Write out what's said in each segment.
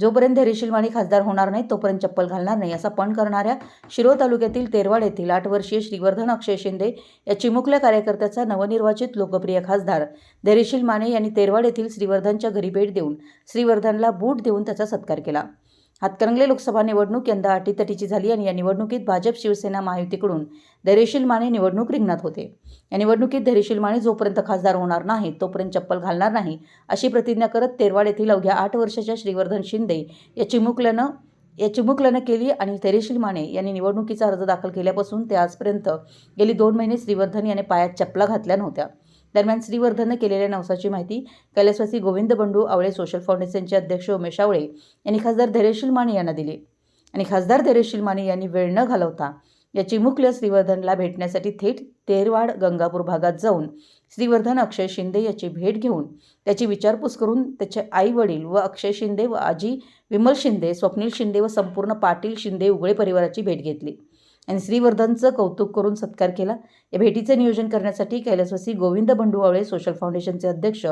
जोपर्यंत धैर्यशील माने खासदार होणार नाही तोपर्यंत चप्पल घालणार नाही असा पण करणाऱ्या शिरो तालुक्यातील तेरवाड येथील आठ वर्षीय श्रीवर्धन अक्षय शिंदे या चिमुकल्या कार्यकर्त्याचा नवनिर्वाचित लोकप्रिय खासदार. धैर्यशील माने यांनी तेरवाड येथील श्रीवर्धनच्या घरी भेट देऊन श्रीवर्धनला बूट देऊन त्याचा सत्कार केला. हातकणंगले लोकसभा निवडणूक यंदा अटीतटीची झाली आणि या निवडणुकीत भाजप शिवसेना महायुतीकडून धैर्यशील माने निवडणूक रिंगणात होते. या निवडणुकीत धैर्यशील माने जोपर्यंत खासदार होणार नाही तोपर्यंत चप्पल घालणार नाही अशी प्रतिज्ञा करत तेरवाड येथील अवघ्या आठ वर्षाच्या श्रीवर्धन शिंदे या चिमुकल्यानं या चिमुकल्यानं केली आणि धैर्यशील माने यांनी निवडणुकीचा अर्ज दाखल केल्यापासून ते आजपर्यंत गेली दोन महिने श्रीवर्धन याने पायात चपला घातल्या नव्हत्या. दरम्यान श्रीवर्धननं केलेल्या नवसाची माहिती कैलासवासी गोविंद बंडू आवळे सोशल फाउंडेशनचे अध्यक्ष उमेश आवळे यांनी खासदार धैर्यशील माने यांना दिली. आणि खासदार धैर्यशील माने यांनी वेळ न घालवता या चिमुकल्या श्रीवर्धनला भेटण्यासाठी थेट तेरवाड गंगापूर भागात जाऊन श्रीवर्धन अक्षय शिंदे याची भेट घेऊन त्याची विचारपूस करून त्याचे आई वडील व अक्षय शिंदे व आजी विमल शिंदे स्वप्नील शिंदे व संपूर्ण पाटील शिंदे उगळे परिवाराची भेट घेतली. आणि श्रीवर्धनचं कौतुक करून सत्कार केला. या भेटीचे नियोजन करण्यासाठी कैलासवासी गोविंद बंडू आवळे सोशल फाउंडेशनचे अध्यक्ष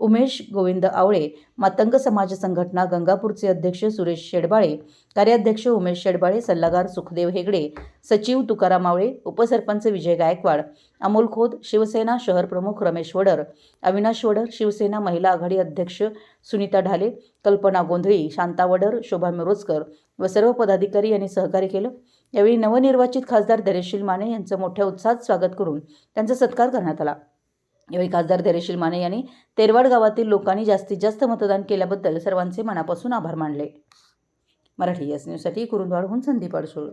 उमेश गोविंद आवळे मातंग समाज संघटना गंगापूरचे अध्यक्ष सुरेश शेडबाळे कार्याध्यक्ष उमेश शेडबाळे सल्लागार सुखदेव हेगडे सचिव तुकाराम आवळे उपसरपंच विजय गायकवाड अमोल खोत शिवसेना शहर प्रमुख रमेश वडर अविनाश वडर शिवसेना महिला आघाडी अध्यक्ष सुनीता ढाले कल्पना गोंधळी शांता वडर शोभा मिरोजकर व सर्व पदाधिकारी यांनी सहकार्य केलं. यावेळी नवनिर्वाचित खासदार धैर्यशील माने यांचं मोठ्या उत्साहात स्वागत करून त्यांचा सत्कार करण्यात आला. यावेळी खासदार धैर्यशील माने यांनी तेरवाड गावातील लोकांनी जास्तीत जास्त मतदान केल्याबद्दल सर्वांचे मनापासून आभार मानले. मराठी एस न्यूजसाठी कुरुंदवाडहून संदीप अडसूळ.